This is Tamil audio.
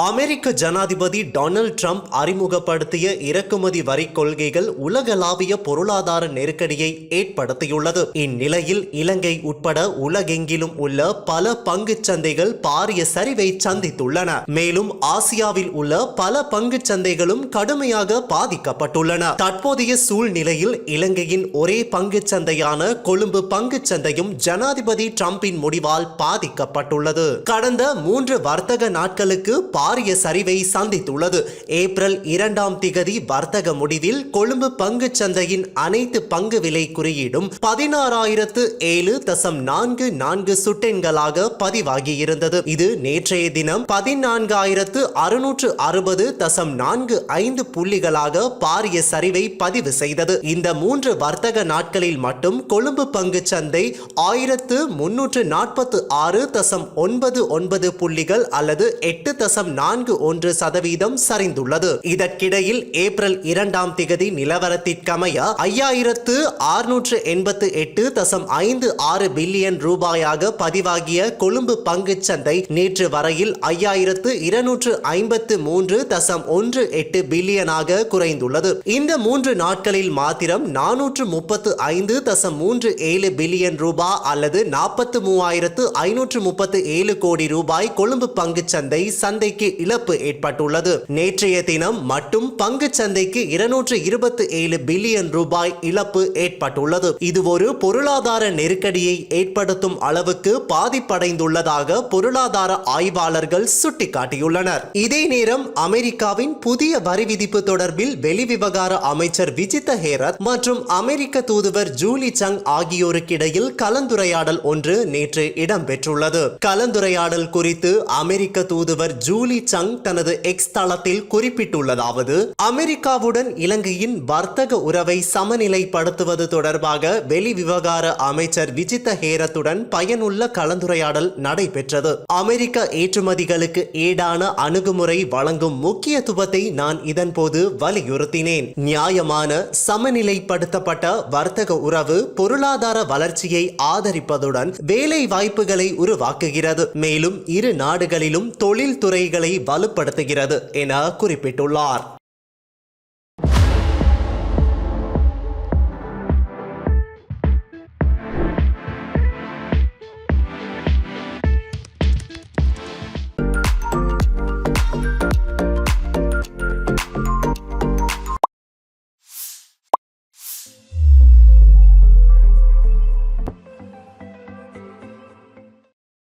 அமெரிக்க ஜனாதிபதி டொனால்ட் ட்ரம்ப் அறிமுகப்படுத்திய இறக்குமதி வரி கொள்கைகள் உலகளாவிய பொருளாதார நெருக்கடியை ஏற்படுத்தியுள்ளது. இந்நிலையில் இலங்கை உட்பட உலகெங்கிலும் உள்ள பல பங்கு சந்தைகள் பாரிய சரிவை சந்தித்துள்ளன. மேலும் ஆசியாவில் உள்ள பல பங்கு சந்தைகளும் கடுமையாக பாதிக்கப்பட்டுள்ளன. தற்போதைய சூழ்நிலையில் இலங்கையின் ஒரே பங்கு சந்தையான கொழும்பு பங்குச் சந்தையும் ஜனாதிபதி ட்ரம்பின் முடிவால் பாதிக்கப்பட்டுள்ளது. கடந்த மூன்று வர்த்தக நாட்களுக்கு பாரிய சரிவை சந்தித்துள்ளது. ஏப்ரல் இரண்டாம் திகதி வர்த்தக முடிவில் கொழும்பு பங்கு சந்தையின் அனைத்து பங்கு விலை குறியீடும் பதினாறாயிரத்து ஏழு தசம் நான்கு நான்கு சுட்டெண்களாக பதிவாகியிருந்தது. இது நேற்றைய தினம் பதினான்காயிரத்து அறுநூற்று அறுபது தசம் நான்கு ஐந்து புள்ளிகளாக பாரிய சரிவை பதிவு செய்தது. இந்த மூன்று வர்த்தக நாட்களில் மட்டும் கொழும்பு பங்கு சந்தை ஆயிரத்து முன்னூற்று நாற்பத்து ஆறு தசம் ஒன்பது ஒன்பது புள்ளிகள் அல்லது எட்டு தசம் நான்கு ஒன்று சதவீதம் சரிந்துள்ளது. இதற்கிடையில் ஏப்ரல் இரண்டாம் திகதி நிலவரத்திற்கமைய ஐயாயிரத்து ஆறுநூற்று எண்பத்து எட்டு தசம் ஐந்து ஆறு பில்லியன் ரூபாயாக பதிவாகிய கொழும்பு பங்குச் சந்தை நேற்று வரையில் ஐயாயிரத்து இருநூற்று ஐம்பத்து மூன்று தசம் ஒன்று எட்டு பில்லியனாக குறைந்துள்ளது. இந்த மூன்று நாட்களில் மாத்திரம் நானூற்று முப்பத்து ஐந்து தசம் மூன்று ஏழு பில்லியன் ரூபாய் அல்லது நாற்பத்து மூவாயிரத்து ஐநூற்று முப்பத்து ஏழு கோடி ரூபாய் கொழும்பு பங்குச் சந்தை சந்தைக்கு இழப்பு ஏற்பட்டுள்ளது. நேற்றைய தினம் மட்டும் பங்கு சந்தைக்கு இருநூற்று இருபத்தி ஏழு பில்லியன் ரூபாய் இழப்பு ஏற்பட்டுள்ளது. இது ஒரு பொருளாதார நெருக்கடியை ஏற்படுத்தும் அளவுக்கு பாதிப்படைந்துள்ளதாக பொருளாதார ஆய்வாளர்கள் சுட்டிக்காட்டியுள்ளனர். இதே நேரம் அமெரிக்காவின் புதிய வரி விதிப்பு தொடர்பில் வெளிவிவகார அமைச்சர் விஜித ஹேரத் மற்றும் அமெரிக்க தூதுவர் ஜூலி சங் ஆகியோருக்கிடையில் கலந்துரையாடல் ஒன்று நேற்று இடம்பெற்றுள்ளது. கலந்துரையாடல் குறித்து அமெரிக்க தூதுவர் ஜூலி சங் தனது எக்ஸ் தளத்தில் குறிப்பிட்டுள்ளதாவது அமெரிக்காவுடன் இலங்கையின் வர்த்தக உறவை சமநிலைப்படுத்துவது தொடர்பாக வெளிவிவகார அமைச்சர் விஜித ஹேரத்துடன் பயனுள்ள கலந்துரையாடல் நடைபெற்றது. அமெரிக்க ஏற்றுமதிகளுக்கு ஏடான அணுகுமுறை வழங்கும் முக்கியத்துவத்தை நான் இதன்போது வலியுறுத்தினேன். நியாயமான சமநிலைப்படுத்தப்பட்ட வர்த்தக உறவு பொருளாதார வளர்ச்சியை ஆதரிப்பதுடன் வேலை வாய்ப்புகளை உருவாக்குகிறது. மேலும் இரு நாடுகளிலும் தொழில் துறைகளை வலுப்படுத்துகிறது என குறிப்பிட்டுள்ளார்.